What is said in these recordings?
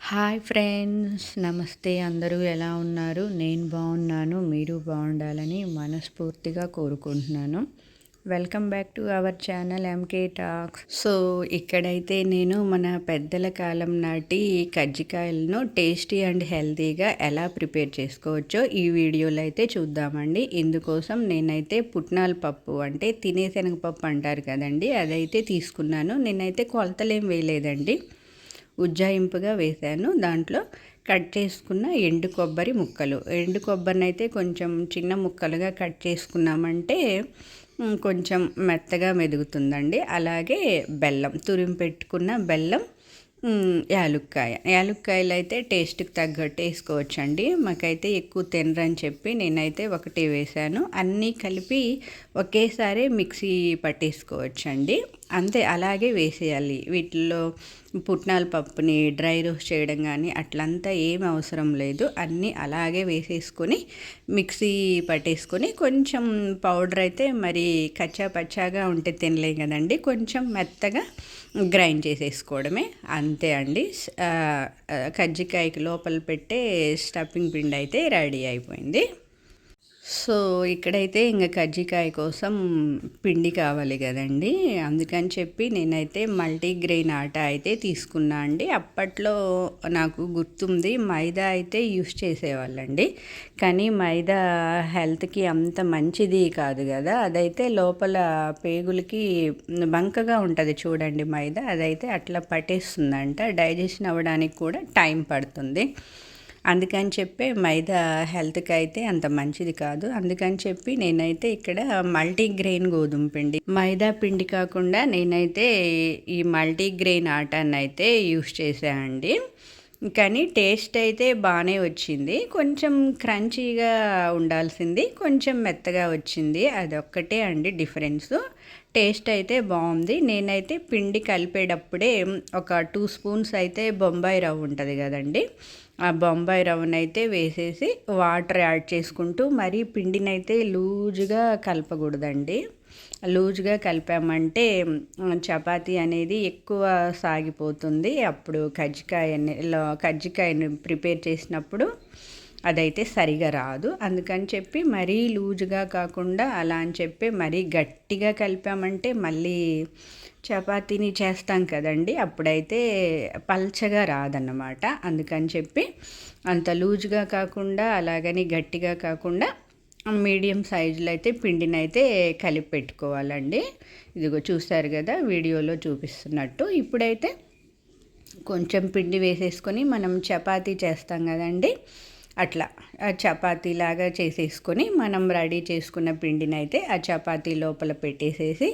Hi friends నమస్తే. అందరూ ఎలా ఉన్నారు? నేను బాగున్నాను. మీరు బాగుండాలని మనస్ఫూర్తిగా కోరుకుంటున్నాను. Welcome back to our channel M K talks so ఇక్కడైతే నేను మన పెద్దల కాలం నాటి కజ్జికాయలను టేస్టీ అండ్ హెల్తీగా ఎలా ప్రిపేర్ చేసుకోవచ్చో ఈ వీడియోలో అయితే చూద్దామండి. ఇందుకోసం నేనైతే పుట్నాల పప్పు అంటే తినే శనగపప్పు అంటారు కదండి అదైతే తీసుకున్నాను. నేనైతే కొలతలేం వేయలేదండి. ఉజ్జాయింపుగా వేశాను. దాంట్లో కట్ చేసుకున్న ఎండు కొబ్బరి ముక్కలు. ఎండు కొబ్బరిని అయితే కొంచెం చిన్న ముక్కలుగా కట్ చేసుకున్నామంటే కొంచెం మెత్తగా మెదుగుతుందండి. అలాగే బెల్లం తురిమి పెట్టుకున్న బెల్లం యాలుక్కాయ. యాలుక్కాయలు అయితే టేస్ట్కి తగ్గట్టు వేసుకోవచ్చండి. మాకైతే ఎక్కువ తినరని చెప్పి నేనైతే ఒకటి వేశాను. అన్నీ కలిపి ఒకేసారి మిక్సీ పట్టేసుకోవచ్చండి. అంతే అలాగే వేసేయాలి. వీటిల్లో పుట్నాల పప్పుని డ్రై రోస్ట్ చేయడం కానీ అట్లంతా ఏం అవసరం లేదు. అన్నీ అలాగే వేసేసుకొని మిక్సీ పట్టేసుకొని కొంచెం పౌడర్ అయితే మరి కచ్చా పచ్చాగా ఉంటే తినలేం కదండి. కొంచెం మెత్తగా గ్రైండ్ చేసేసుకోవడమే. అంతే అండి. కజ్జికాయకి లోపల పెట్టే స్టఫింగ్ పిండి అయితే రెడీ అయిపోయింది. సో ఇక్కడైతే ఇంకా కజ్జికాయ కోసం పిండి కావాలి కదండి. అందుకని చెప్పి నేనైతే మల్టీగ్రెయిన్ ఆట అయితే తీసుకున్నా అండి. అప్పట్లో నాకు గుర్తుంది మైదా అయితే యూస్ చేసేవాళ్ళండి. కానీ మైదా హెల్త్కి అంత మంచిది కాదు కదా. అదైతే లోపల పేగులకి బంకగా ఉంటుంది చూడండి మైదా. అదైతే అట్లా పట్టేస్తుందంట. డైజెషన్ అవ్వడానికి కూడా టైం పడుతుంది. అందుకని చెప్పి మైదా హెల్త్కి అయితే అంత మంచిది కాదు. అందుకని చెప్పి నేనైతే ఇక్కడ మల్టీగ్రెయిన్ గోధుమ పిండి మైదా పిండి కాకుండా నేనైతే ఈ మల్టీగ్రెయిన్ ఆటాన్ని అయితే యూస్ చేశానండి. కానీ టేస్ట్ అయితే బాగానే వచ్చింది. కొంచెం క్రంచీగా ఉండాల్సింది కొంచెం మెత్తగా వచ్చింది. అదొక్కటే అండి డిఫరెన్స్. టేస్ట్ అయితే బాగుంది నేనైతే పిండి కలిపేటప్పుడే ఒక టూ స్పూన్స్ అయితే బొంబాయి రవ్వ ఉంటుంది కదండి ఆ బొంబాయి రవ్వనైతే వేసేసి వాటర్ యాడ్ చేసుకుంటూ మరి పిండినైతే లూజుగా కలపకూడదండి. లూజ్గా కలిపామంటే చపాతీ అనేది ఎక్కువ సాగిపోతుంది. అప్పుడు కజ్జికాయ కజ్జికాయని ప్రిపేర్ చేసినప్పుడు అదైతే సరిగా రాదు. అందుకని చెప్పి మరీ లూజుగా కాకుండా అలా అని చెప్పి మరీ గట్టిగా కలిపామంటే మళ్ళీ చపాతీని చేస్తాం కదండి. అప్పుడైతే పల్చగా రాదన్నమాట. అందుకని చెప్పి అంత లూజ్గా కాకుండా అలాగని గట్టిగా కాకుండా మీడియం సైజులో అయితే పిండిని అయితే కలిపి పెట్టుకోవాలండి. ఇదిగో చూసారు కదా వీడియోలో చూపిస్తున్నట్టు. ఇప్పుడైతే కొంచెం పిండి వేసేసుకొని మనం చపాతీ చేస్తాం కదండి. అట్లా. చపాతీలాగా చేసేసుకొని మనం రెడీ చేసుకున్న పిండిని అయితే ఆ చపాతీ లోపల పెట్టేసేసి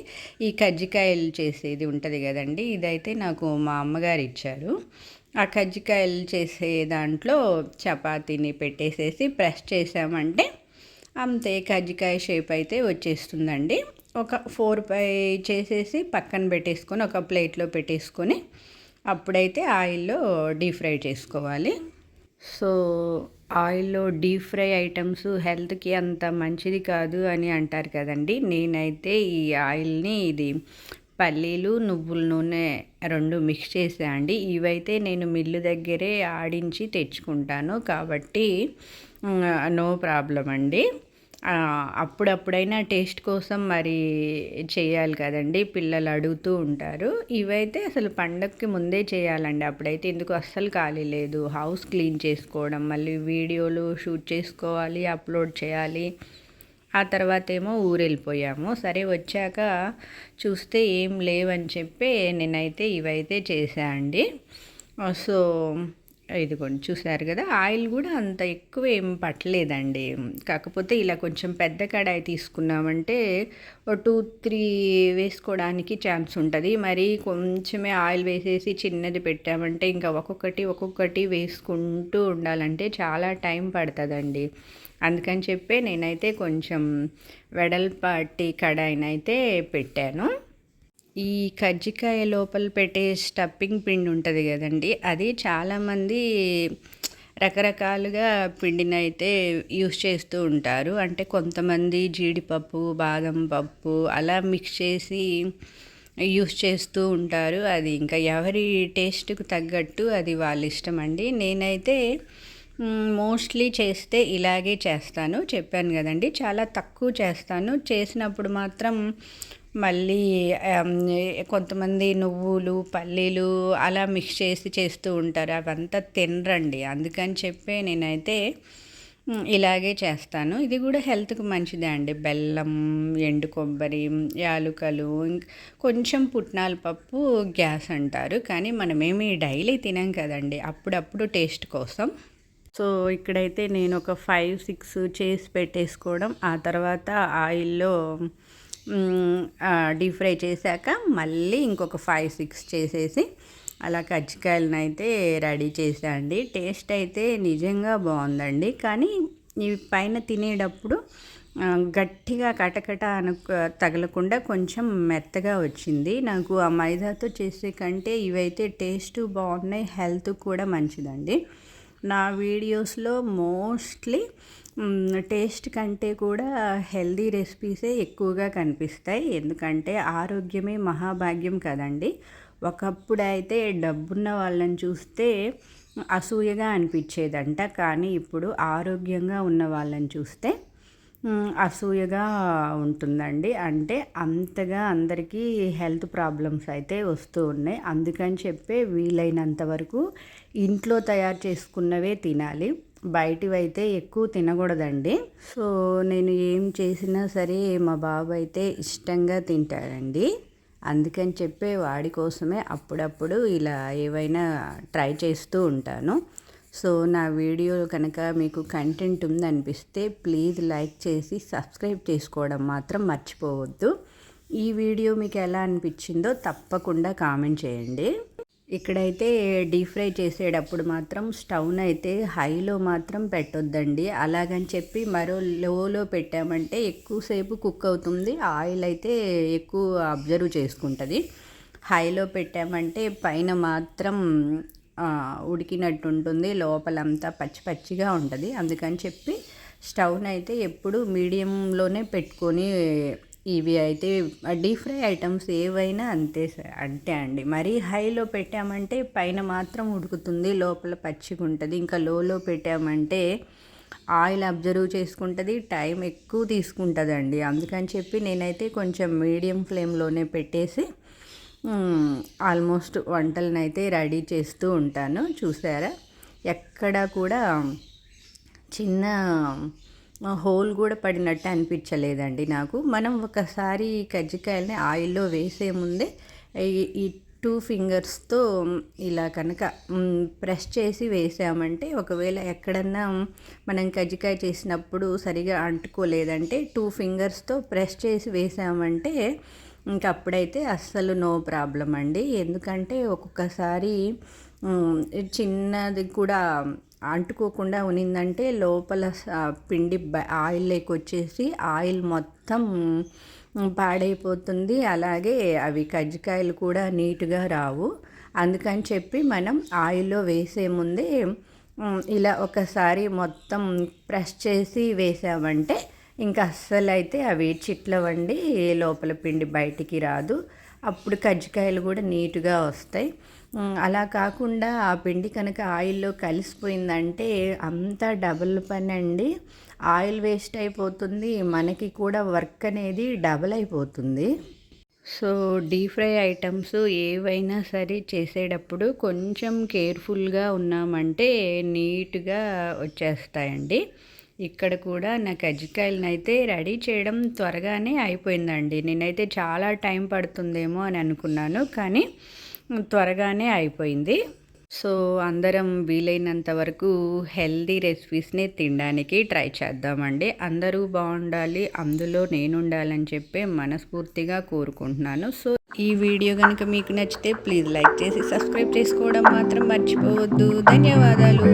ఈ కజ్జికాయలు చేసేది ఉంటుంది కదండి ఇదైతే నాకు మా అమ్మగారు ఇచ్చారు. ఆ కజ్జికాయలు చేసే దాంట్లో చపాతీని పెట్టేసేసి ప్రెస్ చేసామంటే అంతే కజ్జికాయ షేప్ అయితే వచ్చేస్తుందండి. ఒక ఫోర్ పై చేసేసి పక్కన పెట్టేసుకొని ఒక ప్లేట్లో పెట్టేసుకొని అప్పుడైతే ఆయిల్లో డీప్ ఫ్రై చేసుకోవాలి. సో ఆయిల్లో డీప్ ఫ్రై ఐటమ్స్ హెల్త్కి అంత మంచిది కాదు అని అంటారు కదండి. నేనైతే ఈ ఆయిల్ని ఇది పల్లీలు నువ్వుల నూనె రెండు మిక్స్ చేసా అండి. ఇవైతే నేను మిల్లు దగ్గరే ఆడించి తెచ్చుకుంటాను. కాబట్టి నో ప్రాబ్లం అండి. అప్పుడప్పుడైనా టేస్ట్ కోసం మరి చేయాలి కదండి. పిల్లలు అడుగుతూ ఉంటారు. ఇవైతే అసలు పండగకి ముందే చేయాలండి. అప్పుడైతే ఎందుకు అస్సలు ఖాళీ లేదు. హౌస్ క్లీన్ చేసుకోవడం మళ్ళీ వీడియోలు షూట్ చేసుకోవాలి అప్లోడ్ చేయాలి. ఆ తర్వాత ఏమో ఊరు వెళ్ళిపోయాము సరే వచ్చాక చూస్తే ఏం లేవని చెప్పి నేనైతే ఇవైతే చేశా అండి. సో ఇదిగోండి చూసారు కదా ఆయిల్ కూడా అంత ఎక్కువ ఏం పట్టలేదండి. కాకపోతే ఇలా కొంచెం పెద్ద కడాయి తీసుకున్నామంటే టూ త్రీ వేసుకోవడానికి ఛాన్స్ ఉంటుంది. మరి కొంచెమే ఆయిల్ వేసేసి చిన్నది పెట్టామంటే ఇంకా ఒక్కొక్కటి ఒక్కొక్కటి వేసుకుంటూ ఉండాలంటే చాలా టైం పడుతుందండి. అందుకని చెప్పి నేనైతే కొంచెం వెడల్పాటి కడాయినైతే పెట్టాను. ఈ కజ్జికాయ లోపల పెట్టే స్టఫింగ్ పిండి ఉంటుంది కదండి అది చాలామంది రకరకాలుగా పిండిని అయితే యూస్ చేస్తూ ఉంటారు. అంటే కొంతమంది జీడిపప్పు బాదం పప్పు అలా మిక్స్ చేసి యూస్ చేస్తూ ఉంటారు. అది ఇంకా ఎవరి టేస్ట్కు తగ్గట్టు అది వాళ్ళ ఇష్టం అండి. నేనైతే మోస్ట్లీ చేస్తే ఇలాగే చేస్తాను. చెప్పాను కదండి చాలా తక్కువ చేస్తాను. చేసినప్పుడు మాత్రం మళ్ళీ కొంతమంది నువ్వులు పల్లీలు అలా మిక్స్ చేసి చేస్తూ ఉంటారు. అవంతా తినరండి. అందుకని చెప్పి నేనైతే ఇలాగే చేస్తాను. ఇది కూడా హెల్త్కి మంచిదే అండి. బెల్లం ఎండు కొబ్బరి యాలుకలు కొంచెం పుట్నాల పప్పు గ్యాస్ అంటారు. కానీ మనమేమి డైలీ తినాం కదండి. అప్పుడప్పుడు టేస్ట్ కోసం. సో ఇక్కడైతే నేను ఒక ఫైవ్ సిక్స్ చేసి పెట్టేసుకోవడం. ఆ తర్వాత ఆయిల్లో డీప్ ఫ్రై చేశాక మళ్ళీ ఇంకొక ఫైవ్ సిక్స్ చేసేసి అలా కజ్జికాయలను అయితే రెడీ చేసా అండి. టేస్ట్ అయితే నిజంగా బాగుందండి. కానీ ఇవి పైన తినేటప్పుడు గట్టిగా కటకట అను తగలకుండా కొంచెం మెత్తగా వచ్చింది. నాకు ఆ మైదాతో చేసే కంటే ఇవైతే టేస్ట్ బాగున్నాయి హెల్త్ కూడా మంచిదండి. నా వీడియోస్లో మోస్ట్లీ టేస్ట్ కంటే కూడా హెల్దీ రెసిపీసే ఎక్కువగా కనిపిస్తాయి. ఎందుకంటే ఆరోగ్యమే మహాభాగ్యం కదండి. ఒకప్పుడు అయితే డబ్బున్న వాళ్ళని చూస్తే అసూయగా అనిపించేదంట. కానీ ఇప్పుడు ఆరోగ్యంగా ఉన్న వాళ్ళని చూస్తే అసూయగా ఉంటుందండి. అంటే అంతగా అందరికీ హెల్త్ ప్రాబ్లమ్స్ అయితే వస్తూ ఉన్నాయి. అందుకని చెప్పే వీలైనంత వరకు ఇంట్లో తయారు చేసుకున్నవే తినాలి. బయటివి అయితే ఎక్కువ తినకూడదండి. సో నేను ఏం చేసినా సరే మా బాబు అయితే ఇష్టంగా తింటాడండి. అందుకని చెప్పే వాడి కోసమే అప్పుడప్పుడు ఇలా ఏవైనా ట్రై చేస్తూ ఉంటాను. సో నా వీడియో కనుక మీకు కంటెంట్ ఉందనిపిస్తే ప్లీజ్ లైక్ చేసి సబ్స్క్రైబ్ చేసుకోవడం మాత్రం మర్చిపోవద్దు. ఈ వీడియో మీకు ఎలా అనిపించిందో తప్పకుండా కామెంట్ చేయండి. ఇక్కడైతే డీప్ ఫ్రై చేసేటప్పుడు మాత్రం స్టవ్ను అయితే హైలో మాత్రం పెట్టొద్దండి. అలాగని చెప్పి మరో లోలో పెట్టామంటే ఎక్కువసేపు కుక్ అవుతుంది. ఆయిల్ అయితే ఎక్కువ అబ్జర్వ్ చేసుకుంటుంది. హైలో పెట్టామంటే పైన మాత్రం ఉడికినట్టు ఉంటుంది లోపలంతా పచ్చి పచ్చిగా ఉంటుంది. అందుకని చెప్పి స్టవ్ని అయితే ఎప్పుడు మీడియంలోనే పెట్టుకొని ఇవి అయితే డీప్ ఫ్రై ఐటమ్స్ ఏవైనా అంతే అంతే అండి. మరీ హైలో పెట్టామంటే పైన మాత్రం ఉడుకుతుంది లోపల పచ్చిగా ఉంటుంది ఇంకా లోలో పెట్టామంటే ఆయిల్ అబ్జర్వ్ చేసుకుంటుంది టైం ఎక్కువ తీసుకుంటుందండి. అందుకని చెప్పి నేనైతే కొంచెం మీడియం ఫ్లేమ్లోనే పెట్టేసి ఆల్మోస్ట్ వంటలనైతే రెడీ చేస్తూ ఉంటాను. చూసారా? ఎక్కడ కూడా చిన్న హోల్ కూడా పడినట్టు అనిపించలేదండి నాకు. మనం ఒకసారి కజ్జికాయలని ఆయిల్లో వేసే ముందే ఈ టూ ఫింగర్స్తో ఇలా కనుక ప్రెస్ చేసి వేసామంటే ఒకవేళ ఎక్కడన్నా మనం కజ్జికాయ చేసినప్పుడు సరిగా అంటుకోలేదంటే టూ ఫింగర్స్తో ప్రెస్ చేసి వేసామంటే ఇంకా అప్పుడైతే అస్సలు నో ప్రాబ్లం అండి. ఎందుకంటే ఒక్కొక్కసారి చిన్నది కూడా అంటుకోకుండా ఉనిందంటే లోపల పిండి ఆయిల్ లేకొచ్చేసి ఆయిల్ మొత్తం పాడైపోతుంది. అలాగే అవి కజ్జికాయలు కూడా నీట్గా రావు. అందుకని చెప్పి మనం ఆయిల్లో వేసే ముందే ఇలా ఒకసారి మొత్తం ప్రెస్ చేసి వేసామంటే ఇంకా అస్సలు అయితే అవి చిట్లవండి లోపల పిండి బయటికి రాదు. అప్పుడు కజ్జికాయలు కూడా నీట్గా వస్తాయి. అలా కాకుండా ఆ పిండి కనుక ఆయిల్లో కలిసిపోయిందంటే అంతా డబుల్ పని అండి. ఆయిల్ వేస్ట్ అయిపోతుంది మనకి కూడా వర్క్ అనేది డబుల్ అయిపోతుంది. సో డీప్ ఫ్రై ఐటమ్స్ ఏవైనా సరే చేసేటప్పుడు కొంచెం కేర్ఫుల్గా ఉన్నామంటే నీట్గా వచ్చేస్తాయండి. ఇక్కడ కూడా నా కజ్జికాయలను అయితే రెడీ చేయడం త్వరగానే అయిపోయిందండి. నేనైతే చాలా టైం పడుతుందేమో అని అనుకున్నాను కానీ త్వరగానే అయిపోయింది. సో అందరం వీలైనంత వరకు హెల్దీ రెసిపీస్ని తినడానికి ట్రై చేద్దామండి. అందరూ బాగుండాలి అందులో నేను ఉండాలని చెప్పి మనస్ఫూర్తిగా కోరుకుంటున్నాను. సో ఈ వీడియో కనుక మీకు నచ్చితే ప్లీజ్ లైక్ చేసి సబ్స్క్రైబ్ చేసుకోవడం మాత్రం మర్చిపోవద్దు. ధన్యవాదాలు.